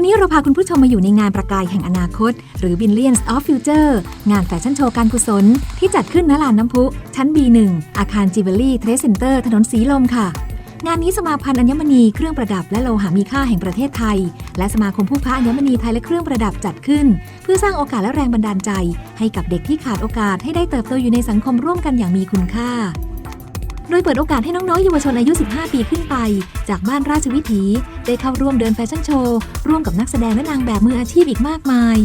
ันี้เราพาคุณผู้ชมมาอยู่ในงานประกายแห่งอนาคต หรือ Billions of Future งานแฟชั่นโชว์การกุศล ที่จัดขึ้นณลานน้ำพุ ชั้น B1 อาคารจิเวลรี่เทรสเซ็นเตอร์ถนนสีลมค่ะ งานนี้สมาพันธ์อัญมณีเครื่องประดับและโลหะมีค่าแห่งประเทศไทย และสมาคมผู้ค้าอัญมณีไทยและเครื่องประดับจัดขึ้น เพื่อสร้างโอกาสและแรงบันดาลใจ ให้กับเด็กที่ขาดโอกาสให้ได้เติบโตอยู่ในสังคมร่วมกันอย่างมีคุณค่า โดยเปิดโอกาสให้น้องๆเยาวชนอายุ 15 ปีขึ้นไป จากบ้านราชวิถี ได้เข้าร่วมเดินแฟชั่นโชว์ ร่วมกับนักแสดงและนางแบบมืออาชีพอีกมากมาย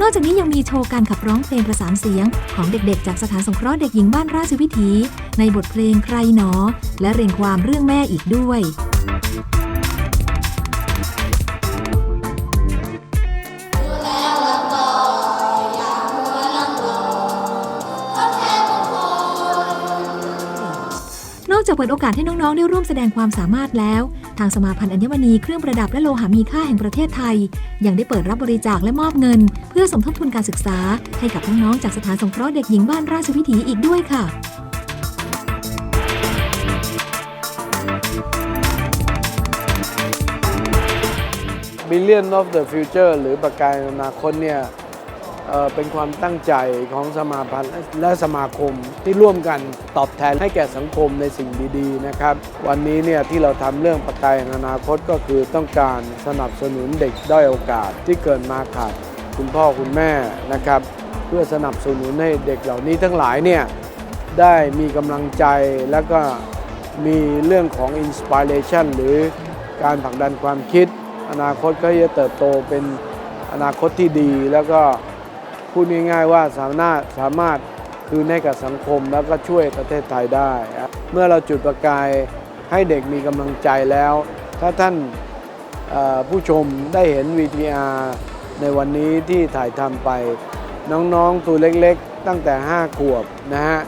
นอกจากนี้ยังมีโชว์การขับร้องเพลงประสานเสียง ของเด็กๆ จากสถานสงเคราะห์เด็กหญิงบ้านราชวิถี ในบทเพลงใครหนอ และเรียงความเรื่องแม่อีกด้วย จากเปิดโอกาสให้น้องๆ ได้ร่วมแสดงความสามารถแล้ว ทางสมาพันธ์อัญมณีเครื่องประดับและโลหะมีค่าแห่งประเทศไทย ยังได้เปิดรับบริจาคและมอบเงิน เพื่อสมทบทุนการศึกษา ให้กับน้องๆจากสถานสงเคราะห์เด็กหญิงบ้านราชวิถีอีกด้วยค่ะ Billion of the Future หรือประกายอนาคตเนี่ย เป็นความตั้งใจของสมาพันธ์และสมาคมที่ร่วมกันตอบแทนให้แก่สังคมในสิ่งดีๆนะครับ วันนี้เนี่ยที่เราทำเรื่องประกายอนาคตก็คือต้องการสนับสนุนเด็กด้อยโอกาสที่เกิดมาขาดคุณพ่อคุณแม่นะครับ เพื่อสนับสนุนให้เด็กเหล่านี้ทั้งหลายเนี่ยได้มีกำลังใจแล้วก็มีเรื่องของอินสปิเรชันหรือการผลักดันความคิด อนาคตก็จะเติบโตเป็นอนาคตที่ดีแล้วก็ พูดง่ายๆว่าสามารถสามารถคืนให้กับสังคมแล้วก็ช่วยประเทศไทยได้ เมื่อเราจุดประกายให้เด็กมีกำลังใจแล้ว ถ้าท่านผู้ชมได้เห็น VTR ในวันนี้ที่ถ่ายทำไป น้องๆตัวเล็กๆ ตั้งแต่ 5 ขวบนะฮะ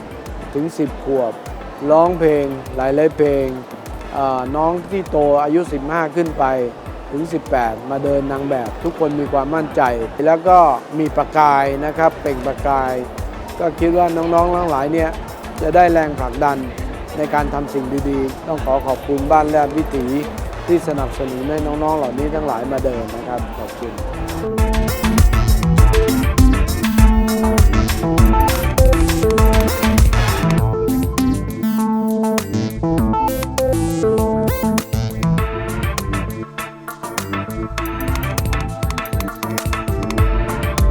ถึง 10 ขวบ ร้องเพลงหลายๆเพลงน้องที่โตอายุ 15 ขึ้นไป ถึง 18 มาเดินนางแบบ ทุกคนมีความมั่นใจ แล้วก็มีประกายนะครับเปล่งประกาย ก็คิดว่าน้องๆทั้งหลายเนี่ยจะได้แรงผลักดันในการทำสิ่งดีๆ ต้องขอขอบคุณบ้านแรบวิถีที่สนับสนุนให้น้องๆ เหล่านี้ทั้งหลายมาเดินนะครับ ขอบคุณ